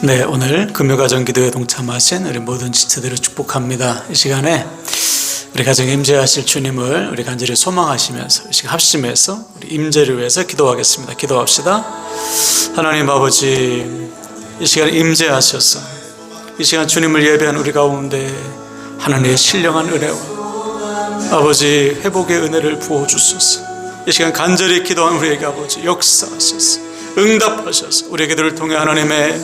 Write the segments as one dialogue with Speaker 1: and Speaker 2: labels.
Speaker 1: 네, 오늘 금요가정 기도에 동참하신 우리 모든 지체들을 축복합니다. 이 시간에 우리 가정에 임재하실 주님을 우리 간절히 소망하시면서 이 시간 합심해서 우리 임재를 위해서 기도하겠습니다. 기도합시다. 하나님 아버지, 이 시간 임재하셔서 이 시간 주님을 예배한 우리 가운데 하나님의 신령한 은혜와 아버지 회복의 은혜를 부어 주소서. 이 시간 간절히 기도한 우리에게 아버지 역사하셔서 응답하셔서 우리 기도를 통해 하나님의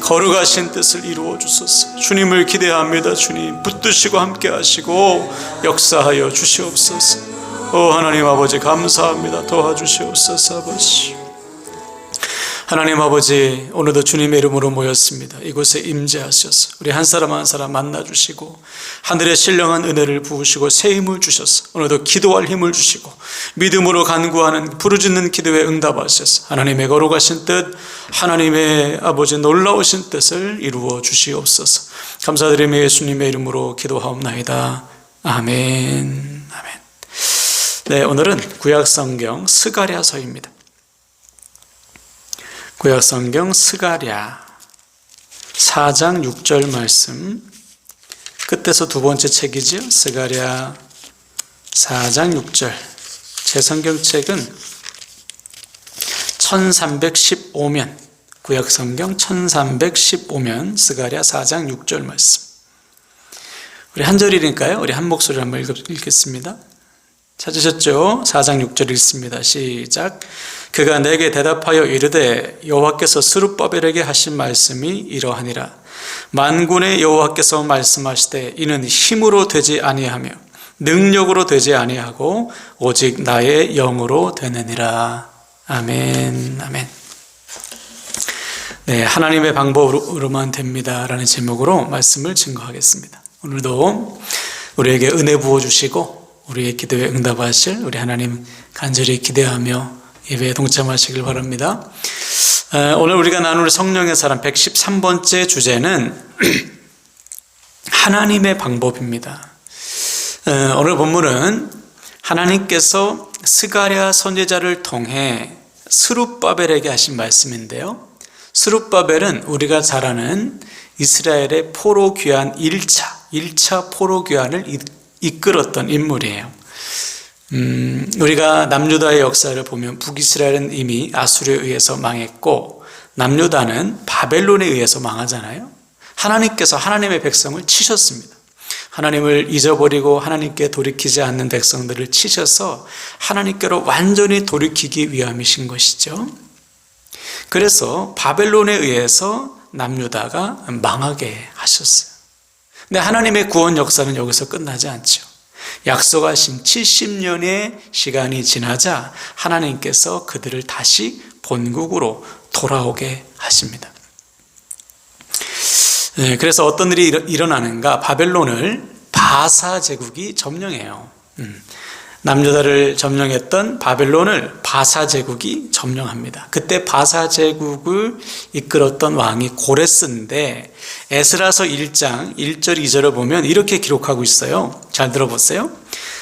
Speaker 1: 거룩하신 뜻을 이루어 주소서. 주님을 기대합니다. 주님 붙드시고 함께 하시고 역사하여 주시옵소서. 오 하나님 아버지 감사합니다. 도와주시옵소서 아버지. 하나님 아버지 오늘도 주님의 이름으로 모였습니다. 이곳에 임재하셔서 우리 한 사람 한 사람 만나 주시고 하늘의 신령한 은혜를 부으시고 새 힘을 주셔서 오늘도 기도할 힘을 주시고 믿음으로 간구하는 부르짖는 기도에 응답하셔서 하나님의 거룩하신 뜻 하나님의 아버지 놀라우신 뜻을 이루어 주시옵소서. 감사드리며 예수님의 이름으로 기도하옵나이다. 아멘. 아멘. 네, 오늘은 구약 성경 스가랴서입니다. 구약 성경 스가랴 4장 6절 말씀 끝에서 두 번째 책이지요. 스가랴 4장 6절 제 성경책은 1315면 구약 성경 1315면 스가랴 4장 6절 말씀 우리 한 절이니까요. 우리 한 목소리로 한번 읽- 읽겠습니다. 찾으셨죠? 4장 6절 읽습니다. 시작. 그가 내게 대답하여 이르되 여호와께서 스룹바벨에게 하신 말씀이 이러하니라. 만군의 여호와께서 말씀하시되 이는 힘으로 되지 아니하며 능력으로 되지 아니하고 오직 나의 영으로 되느니라. 아멘. 아멘. 네, 하나님의 방법으로만 됩니다라는 제목으로 말씀을 증거하겠습니다. 오늘도 우리에게 은혜 부어 주시고 우리의 기도에 응답하실 우리 하나님 간절히 기대하며 예배에 동참하시길 바랍니다. 어, 오늘 우리가 나눌 성령의 사람 113번째 주제는 하나님의 방법입니다. 어, 오늘 본문은 하나님께서 스가랴 선지자를 통해 스룹바벨에게 하신 말씀인데요. 스룹바벨은 우리가 잘 아는 이스라엘의 포로 귀환 1차, 1차 포로 귀환을 이끌었던 인물이에요. 음, 우리가 남유다의 역사를 보면 북이스라엘은 이미 아수르에 의해서 망했고 남유다는 바벨론에 의해서 망하잖아요. 하나님께서 하나님의 백성을 치셨습니다. 하나님을 잊어버리고 하나님께 돌이키지 않는 백성들을 치셔서 하나님께로 완전히 돌이키기 위함이신 것이죠. 그래서 바벨론에 의해서 남유다가 망하게 하셨어요. 근데 하나님의 구원 역사는 여기서 끝나지 않죠. 약속하신 70년의 시간이 지나자 하나님께서 그들을 다시 본국으로 돌아오게 하십니다. 네, 그래서 어떤 일이 일어나는가? 바벨론을 바사 제국이 점령해요. 음, 남유다를 점령했던 바벨론을 바사 제국이 점령합니다. 그때 바사 제국을 이끌었던 왕이 고레스인데 에스라서 1장 1절 2절을 보면 이렇게 기록하고 있어요. 잘 들어보세요.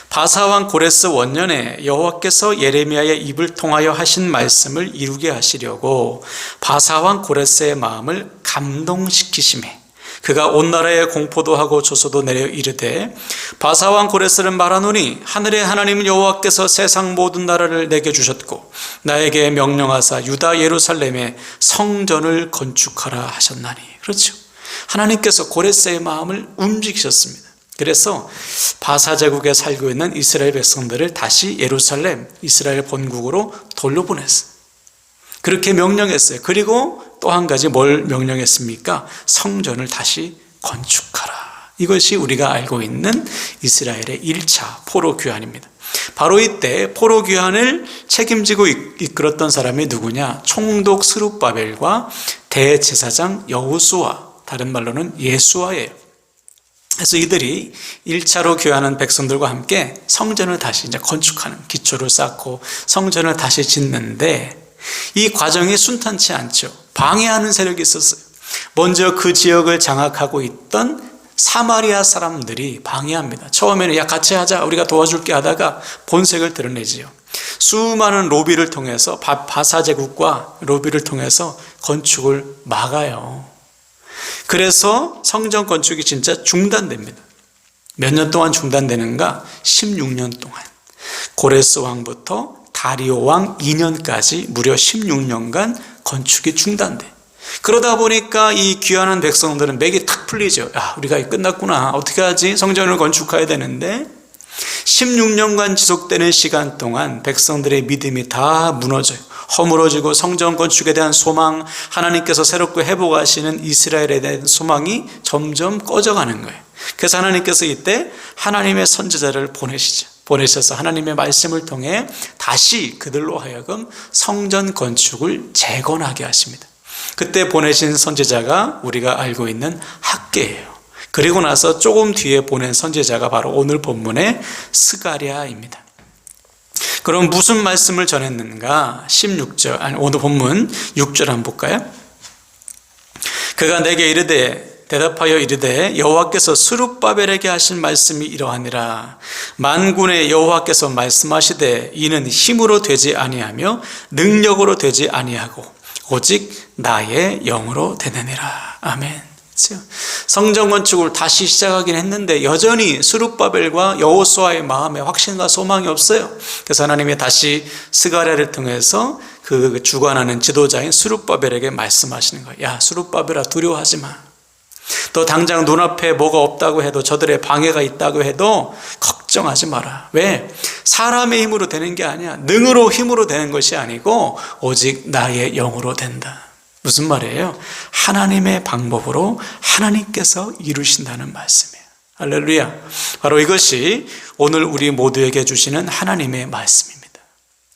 Speaker 1: 바사 왕 고레스 원년에 여호와께서 예레미야의 입을 통하여 하신 말씀을 이루게 하시려고 바사 왕 고레스의 마음을 감동시키심에 그가 온 나라에 공포도 하고 조소도 내려 이르되 바사왕 고레스는 말하노니 하늘의 하나님 여호와께서 세상 모든 나라를 내게 주셨고 나에게 명령하사 유다 예루살렘에 성전을 건축하라 하셨나니 그렇죠. 하나님께서 고레스의 마음을 움직이셨습니다. 그래서 바사 제국에 살고 있는 이스라엘 백성들을 다시 예루살렘 이스라엘 본국으로 돌려보냈어요. 그렇게 명령했어요. 그리고 또 한 가지 뭘 명령했습니까? 성전을 다시 건축하라. 이것이 우리가 알고 있는 이스라엘의 1차 포로 귀환입니다. 바로 이때 포로 귀환을 책임지고 이끌었던 사람이 누구냐? 총독 스룹바벨과 대제사장 여호수아, 다른 말로는 예수아예요. 그래서 이들이 1차로 교환한 백성들과 함께 성전을 다시 이제 건축하는 기초를 쌓고 성전을 다시 짓는데 이 과정이 순탄치 않죠. 방해하는 세력이 있었어요. 먼저 그 지역을 장악하고 있던 사마리아 사람들이 방해합니다. 처음에는 야 같이 하자 우리가 도와줄게 하다가 본색을 드러내지요. 수많은 로비를 통해서 바사 제국과 로비를 통해서 건축을 막아요. 그래서 성전 건축이 진짜 중단됩니다. 몇 년 동안 중단되는가? 16년 동안. 고레스 왕부터 다리오 왕 2년까지 무려 16년간 건축이 중단돼. 그러다 보니까 이 귀환한 백성들은 맥이 탁 풀리죠. 야, 우리가 끝났구나. 어떻게 하지? 성전을 건축해야 되는데 16년간 지속되는 시간 동안 백성들의 믿음이 다 무너져요. 허물어지고 성전 건축에 대한 소망, 하나님께서 새롭게 회복하시는 이스라엘에 대한 소망이 점점 꺼져가는 거예요. 그래서 하나님께서 이때 하나님의 선지자를 보내시죠. 보내셔서 하나님의 말씀을 통해 다시 그들로 하여금 성전 건축을 재건하게 하십니다. 그때 보내신 선지자가 우리가 알고 있는 학계예요. 그리고 나서 조금 뒤에 보낸 선지자가 바로 오늘 본문의 스가랴입니다. 그럼 무슨 말씀을 전했는가? 16절, 아니, 오늘 본문 6절 한번 볼까요? 그가 내게 이르되 대답하여 이르되 여호와께서 스룹바벨에게 하신 말씀이 이러하니라 만군의 여호와께서 말씀하시되 이는 힘으로 되지 아니하며 능력으로 되지 아니하고 오직 나의 영으로 되느니라 아멘. 성전 건축을 다시 시작하긴 했는데 여전히 수룹바벨과 여호수아의 마음에 확신과 소망이 없어요. 그래서 하나님이 다시 스가랴를 통해서 그 주관하는 지도자인 수룹바벨에게 말씀하시는 거예요. 야, 수룹바벨아 두려워하지 마. 또 당장 눈앞에 뭐가 없다고 해도 저들의 방해가 있다고 해도 걱정하지 마라. 왜? 사람의 힘으로 되는 게 아니야. 능으로 힘으로 되는 것이 아니고 오직 나의 영으로 된다. 무슨 말이에요? 하나님의 방법으로 하나님께서 이루신다는 말씀이에요. 할렐루야. 바로 이것이 오늘 우리 모두에게 주시는 하나님의 말씀입니다.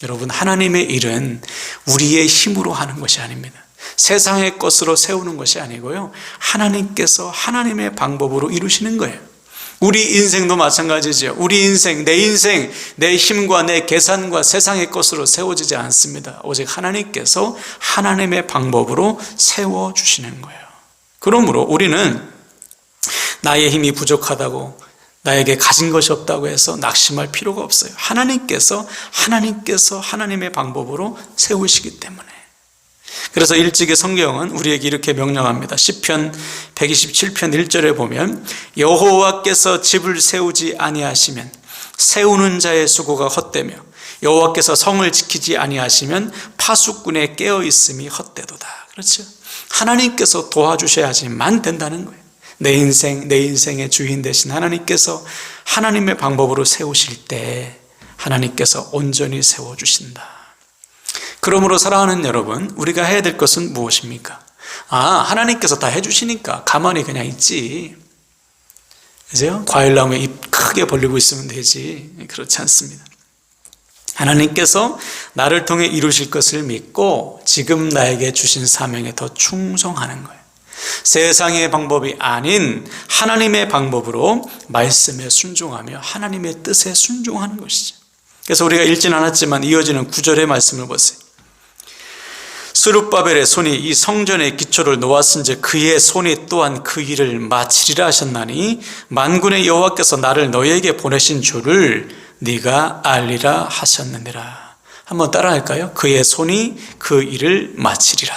Speaker 1: 여러분, 하나님의 일은 우리의 힘으로 하는 것이 아닙니다. 세상의 것으로 세우는 것이 아니고요. 하나님께서 하나님의 방법으로 이루시는 거예요. 우리 인생도 마찬가지죠. 우리 인생, 내 인생, 내 힘과 내 계산과 세상의 것으로 세워지지 않습니다. 오직 하나님께서 하나님의 방법으로 세워주시는 거예요. 그러므로 우리는 나의 힘이 부족하다고 나에게 가진 것이 없다고 해서 낙심할 필요가 없어요. 하나님께서, 하나님께서 하나님의 방법으로 세우시기 때문에. 그래서 일찍의 성경은 우리에게 이렇게 명령합니다. 10편 127편 1절에 보면 여호와께서 집을 세우지 아니하시면 세우는 자의 수고가 헛되며 여호와께서 성을 지키지 아니하시면 파수꾼의 깨어 있음이 헛되도다. 그렇죠? 하나님께서 도와주셔야지만 된다는 거예요. 내 인생, 내 인생의 주인 되신 하나님께서 하나님의 방법으로 세우실 때 하나님께서 온전히 세워주신다. 그러므로 사랑하는 여러분, 우리가 해야 될 것은 무엇입니까? 아, 하나님께서 다 해주시니까 가만히 그냥 있지. 그죠? 과일나무에 입 크게 벌리고 있으면 되지. 그렇지 않습니다. 하나님께서 나를 통해 이루실 것을 믿고 지금 나에게 주신 사명에 더 충성하는 거예요. 세상의 방법이 아닌 하나님의 방법으로 말씀에 순종하며 하나님의 뜻에 순종하는 것이죠. 그래서 우리가 읽진 않았지만 이어지는 구절의 말씀을 보세요. 스룹바벨의 손이 이 성전의 기초를 놓았은즉 그의 손이 또한 그 일을 마치리라 하셨나니 만군의 여호와께서 나를 너에게 보내신 줄을 네가 알리라 하셨느니라. 한번 따라할까요? 그의 손이 그 일을 마치리라.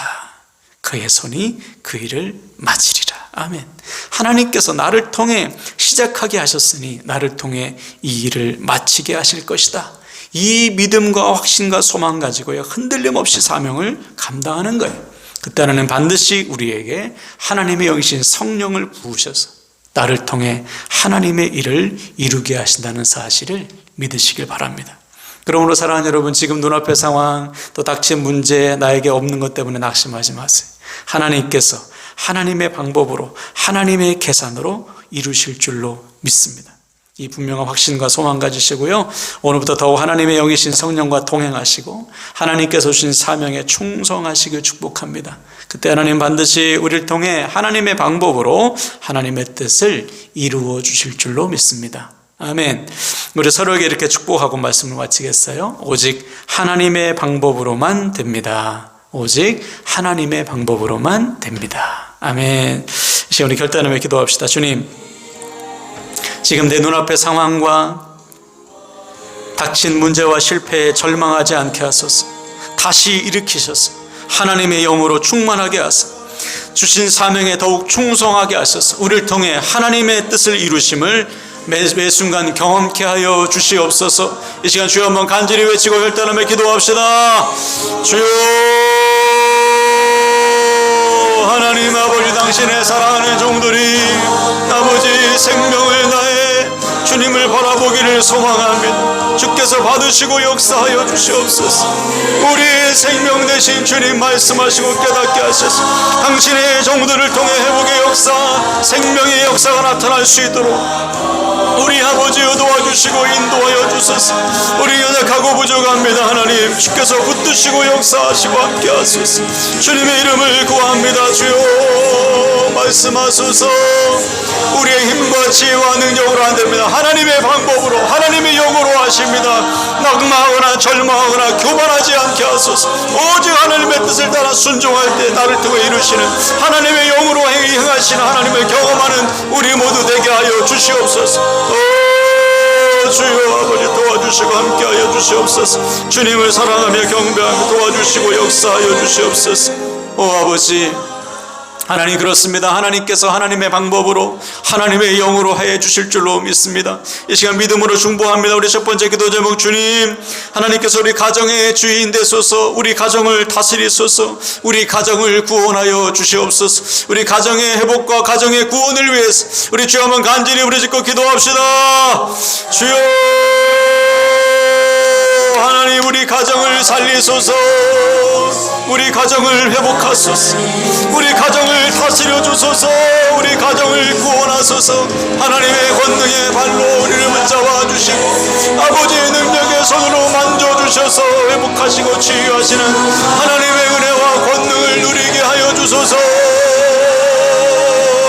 Speaker 1: 그의 손이 그 일을 마치리라. 아멘. 하나님께서 나를 통해 시작하게 하셨으니 나를 통해 이 일을 마치게 하실 것이다. 이 믿음과 확신과 소망 가지고요. 흔들림 없이 사명을 감당하는 거예요. 그때는 반드시 우리에게 하나님의 영이신 성령을 부으셔서 나를 통해 하나님의 일을 이루게 하신다는 사실을 믿으시길 바랍니다. 그러므로 사랑하는 여러분, 지금 눈앞의 상황, 또 닥친 문제, 나에게 없는 것 때문에 낙심하지 마세요. 하나님께서 하나님의 방법으로, 하나님의 계산으로 이루실 줄로 믿습니다. 이 분명한 확신과 소망 가지시고요. 오늘부터 더욱 하나님의 영이신 성령과 동행하시고 하나님께서 주신 사명에 충성하시길 축복합니다. 그때 하나님 반드시 우리를 통해 하나님의 방법으로 하나님의 뜻을 이루어 주실 줄로 믿습니다. 아멘. 우리 서로에게 이렇게 축복하고 말씀을 마치겠어요. 오직 하나님의 방법으로만 됩니다. 오직 하나님의 방법으로만 됩니다. 아멘. 이제 우리 결단하며 기도합시다. 주님, 지금 내 눈앞의 상황과 닥친 문제와 실패에 절망하지 않게 하소서. 다시 일으키셔서. 하나님의 영으로 충만하게 하사 주신 사명에 더욱 충성하게 하셔서. 우리를 통해 하나님의 뜻을 이루심을 매, 매 순간 경험케 하여 주시옵소서. 이 시간 주여 한번 간절히 외치고 혈단하며 기도합시다. 주여 하나님 아버지 당신의 사랑하는 종들이 아버지 생명을 다해 주님을 바라보기를 소망합니다 주께서 받으시고 역사하여 주시옵소서. 우리의 생명 대신 주님 말씀하시고 깨닫게 하셔서. 당신의 종들을 통해 회복의 역사 생명의 역사가 나타날 수 있도록 우리 아버지여 도와주시고 인도하여 주소서. 우리 연약하고 부족합니다. 하나님 주께서 붙드시고 역사하시고 함께 하소서. 주님의 이름을 구합니다. 주여 말씀하소서. 우리의 힘과 지혜와 능력으로 안 됩니다. 하나님의 방법으로 하나님의 영으로 하십니다. 낙마하거나 절망하거나 교만하지 않게 하소서. 오직 하나님의 뜻을 따라 순종할 때 나를 통해 이루시는 하나님의 영으로 행하시는 하나님을 경험하는 우리 모두 되게 하여 주시옵소서. 오 주여 아버지 도와주시고 함께하여 주시옵소서. 주님을 사랑하며 경배하며 도와주시고 역사하여 주시옵소서. 오 아버지 하나님 그렇습니다. 하나님께서 하나님의 방법으로 하나님의 영으로 해 주실 줄로 믿습니다. 이 시간 믿음으로 중보합니다. 우리 첫 번째 기도 제목 주님 하나님께서 우리 가정의 주인 되소서 우리 가정을 다스리소서 우리 가정을 구원하여 주시옵소서 우리 가정의 회복과 가정의 구원을 위해서 우리 주 한번 간절히 부르짖고 기도합시다. 주여 하나님 우리 가정을 살리소서. 우리 가정을 회복하소서. 우리 가정을 다스려 주소서. 우리 가정을 구원하소서. 하나님의 권능의 발로 우리를 붙잡아 주시고 아버지의 능력의 손으로 만져 주셔서 회복하시고 치유하시는 하나님의 은혜와 권능을 누리게 하여 주소서.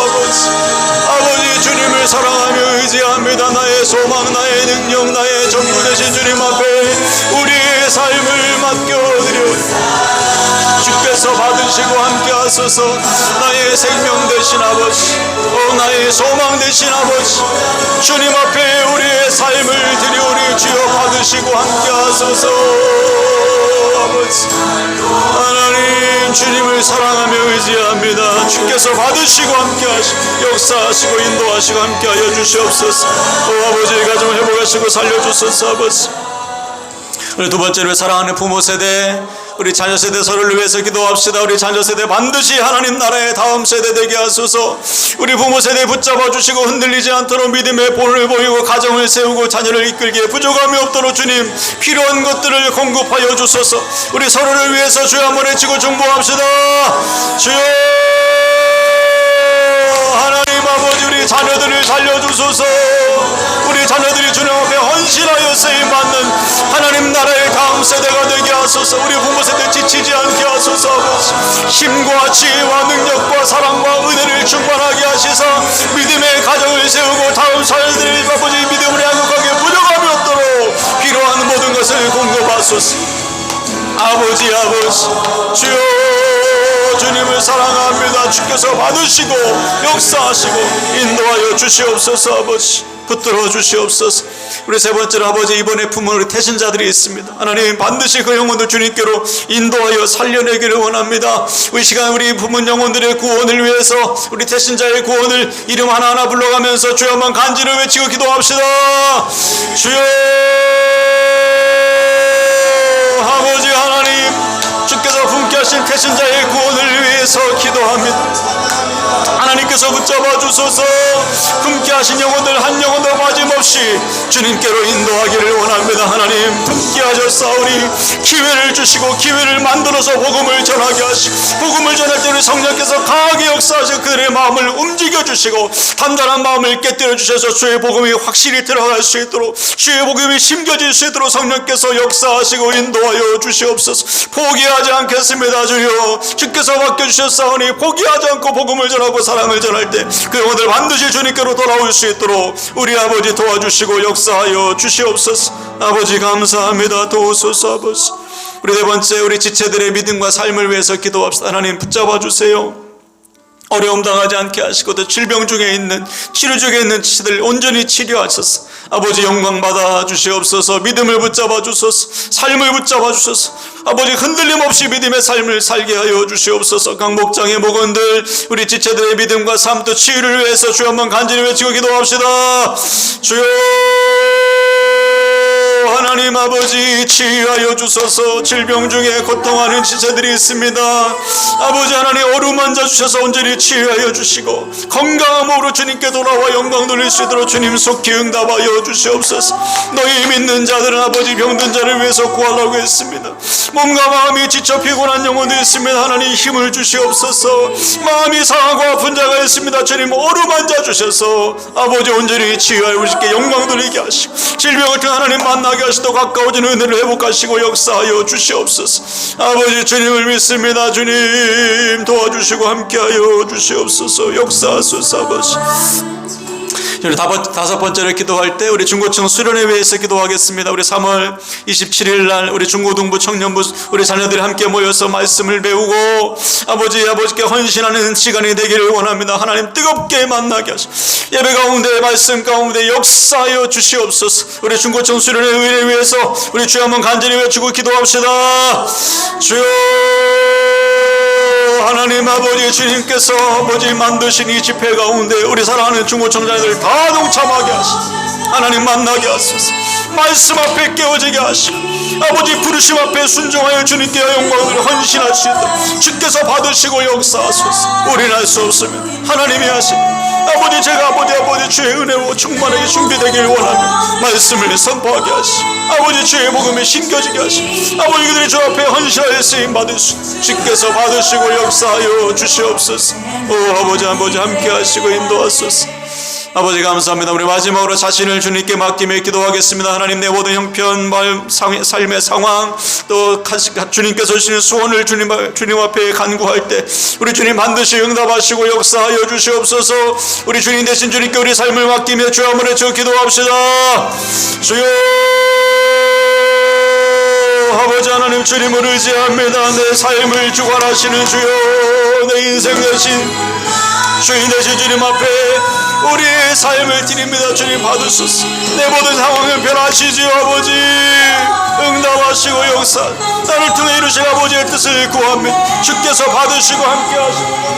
Speaker 1: 아버지 사랑하며 의지합니다. 나의 소망 나의 능력 나의 전부 되신 주님 앞에 우리의 삶 하소서. 나의 생명 되신 아버지 오 나의 소망 되신 아버지 주님 앞에 우리의 삶을 드리오리 주여 받으시고 함께 하소서. 아버지 하나님 주님을 사랑하며 의지합니다. 주께서 받으시고 함께 하시고 역사하시고 인도하시고 함께 하여 주시옵소서. 오 아버지 가정을 회복하시고 살려주소서 아버지. 우리 두 번째로 사랑하는 부모 세대 우리 자녀 세대 서로를 위해서 기도합시다. 우리 자녀 세대 반드시 하나님 나라의 다음 세대 되게 하소서. 우리 부모 세대 붙잡아 주시고 흔들리지 않도록 믿음의 본을 보이고 가정을 세우고 자녀를 이끌기에 부족함이 없도록 주님 필요한 것들을 공급하여 주소서. 우리 서로를 위해서 주여 한번 외치고 중보합시다. 주여 하나님 아버지 우리 자녀들을 살려주소서 우리 자녀들이 주님 앞에 헌신하여 쓰임 받는 하나님 나라의 다음 세대가 되게 하소서. 우리 부모 세대 지치지 않게 하소서. 힘과 지혜와 능력과 사랑과 은혜를 충만하게 하시사 믿음의 가정을 세우고 다음 사회들의 아버지 믿음을 양육하게 부족함이 없도록 필요한 모든 것을 공급하소서. 아버지 아버지 주여 주님을 사랑합니다. 주께서 받으시고 역사하시고 인도하여 주시옵소서 아버지 붙들어 주시옵소서. 우리 세 번째로 아버지 이번에 품은 우리 태신자들이 있습니다. 하나님 반드시 그 영혼들 주님께로 인도하여 살려내기를 원합니다. 이 시간 우리 품은 영혼들의 구원을 위해서 우리 태신자의 구원을 이름 하나하나 불러가면서 주여 한번 간지를 외치고 기도합시다. 주여 아버지 하나님 주께서 품게 하신 태신자의 구원을 위해서 기도합니다 하나님께서 붙잡아 주소서. 품게 하신 영혼들 한 영혼도 빠짐없이 주님께로 인도하기를 원합니다. 하나님 품게 하셨사오니 기회를 주시고 기회를 만들어서 복음을 전하게 하시고 복음을 전할 때 우리 성령께서 강하게 역사하시고 그들의 마음을 움직여 주시고 단단한 마음을 깨뜨려 주셔서 주의 복음이 확실히 들어갈 수 있도록 주의 복음이 심겨질 수 있도록 성령께서 역사하시고 인도하여 주시옵소서. 포기하지 않겠습니다 주여. 주께서 맡겨주셨사오니 포기하지 않고 복음을 전하고 사랑을 전할 때 그 영혼들 반드시 주님께로 돌아올 수 있도록 우리 아버지 도와주시고 역사하여 주시옵소서. 아버지 감사합니다. 도우소서 아버지. 우리 네 번째 우리 지체들의 믿음과 삶을 위해서 기도합시다. 하나님 붙잡아 주세요. 어려움 당하지 않게 하시고 또 질병 중에 있는 치료 중에 있는 지체들 온전히 치료하셔서 아버지 영광 받아 주시옵소서. 믿음을 붙잡아 주소서. 삶을 붙잡아 주소서. 아버지 흔들림 없이 믿음의 삶을 살게 하여 주시옵소서. 각 목장의 목원들 우리 지체들의 믿음과 삶또 치유를 위해서 주여 한번 간절히 외치고 기도합시다. 주여 하나님 아버지 치유하여 주소서. 질병 중에 고통하는 지체들이 있습니다. 아버지 하나님 어루만져 주셔서 온전히 치유하여 주시고 건강함으로 주님께 돌아와 영광 돌릴 수 있도록 주님 속히 응답하여 주시옵소서. 너희 믿는 자들은 아버지 병든 자를 위해서 구하려고 했습니다. 몸과 마음이 지쳐 피곤한 영혼도 있습니다. 하나님 힘을 주시옵소서. 마음이 상하고 아픈 자가 있습니다. 주님 어루만져 주셔서 아버지 온전히 치유하여 우리께 영광 돌리게 하시고 질병을 통해 하나님 만나게 하시고 가까워진 은혜를 회복하시고 역사하여 주시옵소서. 아버지 주님을 믿습니다. 주님 도와주시고 함께하여 주시옵소서. 역사하소서 아버지 다섯, 번째로 기도할 때 우리 중고청 수련회 위해서 기도하겠습니다. 우리 3월 27일 날 우리 중고등부 청년부 우리 자녀들이 함께 모여서 말씀을 배우고 아버지 아버지께 헌신하는 시간이 되기를 원합니다. 하나님 뜨겁게 만나게 하시고 예배 가운데 말씀 가운데 역사하여 주시옵소서. 우리 중고청 수련회 의를 위해서 우리 주여 한번 간절히 외치고 기도합시다. 주여 하나님 아버지 주님께서 아버지 만드신 이 집회 가운데 우리 사랑하는 중고청자들 다 동참하게 하시고 하나님 만나게 하소서. 말씀 앞에 깨어지게 하시고 아버지 부르심 앞에 순종하여 주님께 영광을 있도록 주께서 받으시고 역사하소서. 우리는 할 수 없으면 하나님이 하시니 아버지 제가 아버지 아버지 주의 은혜로 충만하게 준비되길 원하며 말씀을 선포하게 하시고 아버지 주의 복음에 신겨지게 하시고 아버지 그들이 주 앞에 헌신하여 쓰임 수 주께서 받으시고 역사하여 주시옵소서 오 아버지 아버지 함께 하시고 인도하소서 아버지 감사합니다. 우리 마지막으로 자신을 주님께 맡기며 기도하겠습니다. 하나님 내 모든 형편, 말, 상, 삶의 상황, 또 가- 주님께서 주시는 소원을 주님, 앞에 간구할 때 우리 주님 반드시 응답하시고 역사하여 주시옵소서. 우리 주님 대신 주님께 우리 삶을 맡기며 주 한번 외쳐 기도합시다. 주여 아버지 하나님 주님을 의지합니다. 내 삶을 주관하시는 주여 내 인생 대신 주인 대신 주님 앞에 우리의 삶을 드립니다. 주님 받으소서. 내 모든 상황을 변하시지요 아버지. 응답하시고 역사 나를 통해 이루실 아버지의 뜻을 구합니다 주께서 받으시고 함께 하시고